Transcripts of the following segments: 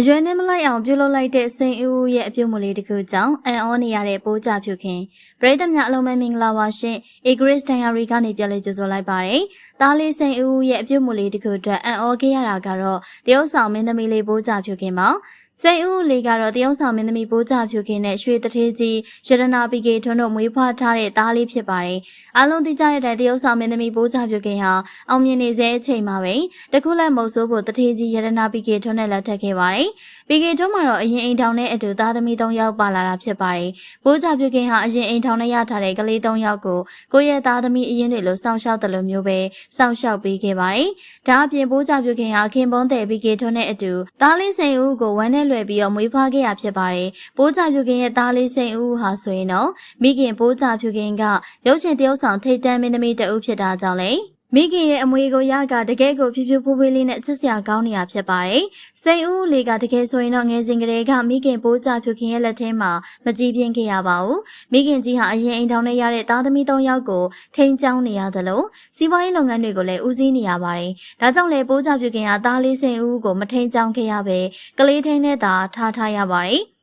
အရွယ်နဲ့မလိုက်အောင်ပြုလုပ်လိုက်တဲ့စိန်ဦးဦးရဲ့အပြုတ်မလေးတစ်ခုကြောင့်အန်အောနေရတဲ့ပိုးကြဖြူခင်ပရိသတ်များအလုံးမဲမင်္ဂလာပါရှင်။ Igris Diary ကနေပြန်လည်ကြိုဆိုလိုက်ပါတယ်။တားလေးစိန်ဦးဦးရဲ့အပြုတ်မလေးတစ်ခုအတွက်အန်အောခဲ့ရတာကတော့တရုတ်ဆောင်မင်းသမီးလေးပိုးကြဖြူခင်ပါ။ စိန်ဦးလေးကတော့တရုတ်ဆောင်မင်းသမီးပိုးကြဖြူခင်နဲ့ရွှေတထေးကြီးရတနာပီကေထွန်းတို့မွေးဖွားထားတဲ့တားလေးဖြစ်ပါတယ်။အားလုံးသိကြတဲ့တိုင်တရုတ်ဆောင်မင်းသမီးပိုးကြဖြူခင်ဟာအောင်မြင်နေစေအချိန်မှာပဲတခုလက်မုတ်ဆိုးဖို့တထေးကြီးရတနာပီကေထွန်းနဲ့လက်ထပ်ခဲ့ပါတယ်။ပီကေထွန်းမှာတော့အရင်အိမ်ထောင်နဲ့အတူသားသမီး၃ယောက်ပါလာတာဖြစ်ပါတယ်။ပိုးကြဖြူခင်ဟာအရင်အိမ်ထောင်နဲ့ရထားတဲ့ကလေး၃ယောက်ကိုကိုယ့်ရဲ့သားသမီးအရင်တွေလိုစောင့်ရှောက်တယ်လို့မျိုးပဲစောင့်ရှောက်ပေးခဲ့ပါတယ်။ဒါအပြင်ပိုးကြဖြူခင်ဟာခင်ပွန်းတဲ့ပီကေထွန်းနဲ့အတူသားလေးစိန်ဦးကိုဝမ်းနဲ့လွယ်ပြီးတော့မွေးဖွားခဲ့ရဖြစ်ပါတယ်။ပိုးကြဖြူခင်ရဲ့သားလေးစိန်ဦးဟာဆိုရင်တော့မိခင်ပိုးကြဖြူခင်ကရုပ်ရှင်တရုပ်ဆောင်ထိတ်တန်းမင်းသမီးတဦးဖြစ်တာကြောင့်လေ မိခင်ရဲ့အမွေကိုရကတကယ်ကိုဖြူဖြူဖွေးဖွေးလေးနဲ့ချစ်စရာကောင်းနေတာဖြစ်ပါတယ်။စိန်ဦးလေးကတကယ်ဆိုရင်တော့ငယ်စဉ်ကလေးကမိခင်ပိုးကြဖြူခင်ရဲ့လက်ထဲမှာမကြည့်ပြင်းခဲ့ရပါဘူး။မိခင်ကြီးဟာအရင်အိမ်ထောင်ထဲရတဲ့သားသမီး၃ယောက်ကိုထိန်းချောင်းနေရသလိုစီးပွားရေးလုပ်ငန်းတွေကိုလည်းဦးစီးနေရပါတယ်။ဒါကြောင့်လေပိုးကြဖြူခင်ကသားလေးစိန်ဦးကိုမထိန်းချောင်းခဲ့ရပဲကလေးထိန်းနဲ့သာထားထားရပါတယ်။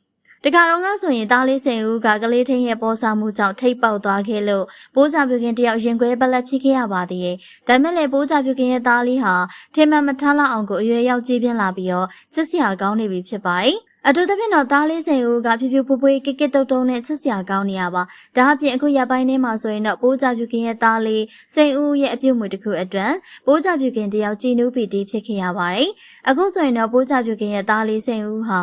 တခါတော့ကဆိုရင်သားလေးစိန်ဦးကကလေးထင်းရဲ့ပေါ်စားမှုကြောင့်ထိတ်ပေါက်သွားခဲ့လို့ပိုးကြပြုခင်တယောက်ရင်ခွဲပလက်ဖြစ်ခဲ့ရပါသေးတယ်။ဒါမဲ့လည်းပိုးကြပြုခင်ရဲ့သားလေးဟာထင်မှန်မထားလောက်အောင်ကိုအရွယ်ရောက်ကြီးပြင်းလာပြီးတော့ချစ်စရာကောင်းနေပြီဖြစ်ပါတယ်။ အတူသဖြင့်တော့သားလေးစိန်ဦးကဖြူဖြူဖွဖွေးကစ်ကစ်တုတ်တုံးနဲ့ချစ်စရာကောင်းနေရပါဒါအပြင်အခုရပိုင်းထဲမှာဆိုရင်တော့ပိုးကြပြူခင်ရဲ့သားလေးစိန်ဦးရဲ့အပြုတ်မှုတစ်ခုအတွက်ပိုးကြပြူခင်တယောက်ကြည်နူးပီတီဖြစ်ခဲ့ရပါတယ်အခုဆိုရင်တော့ပိုးကြပြူခင်ရဲ့သားလေးစိန်ဦးဟာ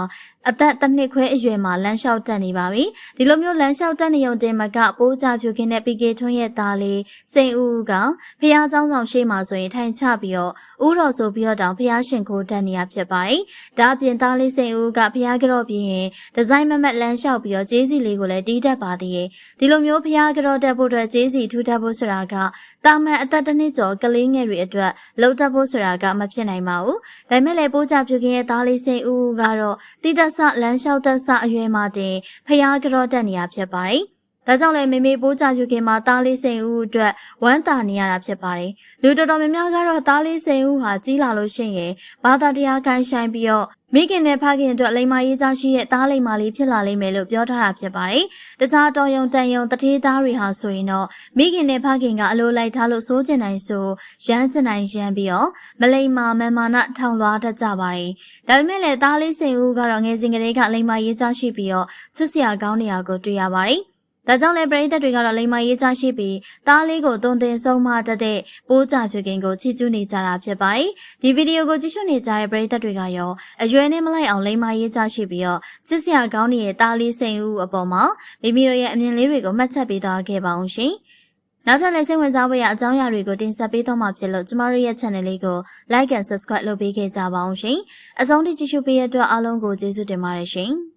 အသက်တစ်နှစ်ခွဲအရွယ်မှာလမ်းလျှောက်တက်နေပါပြီဒီလိုမျိုးလမ်းလျှောက်တက်နေုံတင်မကပိုးကြပြူခင်နဲ့ပီကေထွန်းရဲ့သားလေးစိန်ဦးကဖះเจ้าဆောင်ရှေ့မှာဆိုရင်ထိုင်ချပြီးတော့ဥတော်ဆိုပြီးတော့တောင်ဖះရှင်ကိုတက်နေရဖြစ်ပါတယ်ဒါအပြင်သားလေးစိန်ဦးကဖះ ကြော့ပြီးရင်ဒီဇိုင်းမမတ်လမ်းလျှောက်ပြီးတော့ဂျေးစီလေးကိုလည်းတီးတက်ပါသေးရဲ့ဒီလိုမျိုးဖះကြော့တက်ဖို့အတွက်ဂျေးစီထူတက်ဖို့ဆိုတာကတာမန်အသက်တစ်နှစ်ကျော်ကလေးငယ်တွေအတွက်လှုပ်တက်ဖို့ဆိုတာကမဖြစ်နိုင်ပါဘူးဒါပေမဲ့လည်းပိုးကြဖြူခင်ရဲ့သားလေးစိန်ဦးကတော့တီးတက်ဆလမ်းလျှောက်တက်ဆအရွယ်မှာတင်ဖះကြော့တက်နေရဖြစ်ပါတယ် ဒါကြောင့်လည်းမေမေပိုးကြယူခင်မှာသားလေးစိန်ဦးအတွက်ဝမ်းသာနေရတာဖြစ်ပါတယ်။လူတော်တော်များများကတော့သားလေးစိန်ဦးဟာကြီးလာလို့ရှိရင်ဘာသာတရားခိုင်းဆိုင်ပြီးတော့မိခင်နဲ့ဖခင်အတွက်လိမ္မာရေးကြရှိတဲ့သားလိမ္မာလေးဖြစ်လာလိမ့်မယ်လို့ပြောထားတာဖြစ်ပါတယ်။တခြားတော်ယုံတန်ယုံတထေးသားတွေဟာဆိုရင်တော့မိခင်နဲ့ဖခင်ကအလိုလိုက်ထားလို့စိုးကျင်နိုင်ဆိုရမ်းကျင်နိုင်ရမ်းပြီးတော့မလိမ္မာမန်မာနထောင်လွှားတတ်ကြပါတယ်။ဒါပေမဲ့လည်းသားလေးစိန်ဦးကတော့ငယ်စဉ်ကလေးကလိမ္မာရေးကြရှိပြီးတော့ချစ်စရာကောင်းနေရကိုတွေ့ရပါတယ်။ ဒါကြောင့်လည်းပရိသတ်တွေကတော့လိမ္မာရေးချရှိပြီးသားလေးကိုသွန်သင်ဆုံးမတတ်တဲ့ပိုးကြဖြူကင်ကိုချီးကျူးနေကြတာဖြစ်ပါတယ်။ဒီဗီဒီယိုကိုကြည့်ရှုနေကြတဲ့ပရိသတ်တွေကရောအရွယ်နဲ့မလိုက်အောင်လိမ္မာရေးချရှိပြီးတော့ချစ်စရာကောင်းနေတဲ့သားလေးစိန်ဦးအပေါ်မှာမိမိတို့ရဲ့အမြင်လေးတွေကိုမှတ်ချက်ပေးသွားခဲ့ပါအောင်ရှင်။နောက်ထပ်လည်းစိတ်ဝင်စားဖို့ရအကြောင်းအရာတွေကိုတင်ဆက်ပေးတော့မှာဖြစ်လို့ကျမတို့ရဲ့ channel လေးကို like and subscribe လုပ်ပေးခဲ့ကြပါအောင်ရှင်။အဆုံးထိကြည့်ရှုပေးရတဲ့အတွက်အားလုံးကိုကျေးဇူးတင်ပါတယ်ရှင်။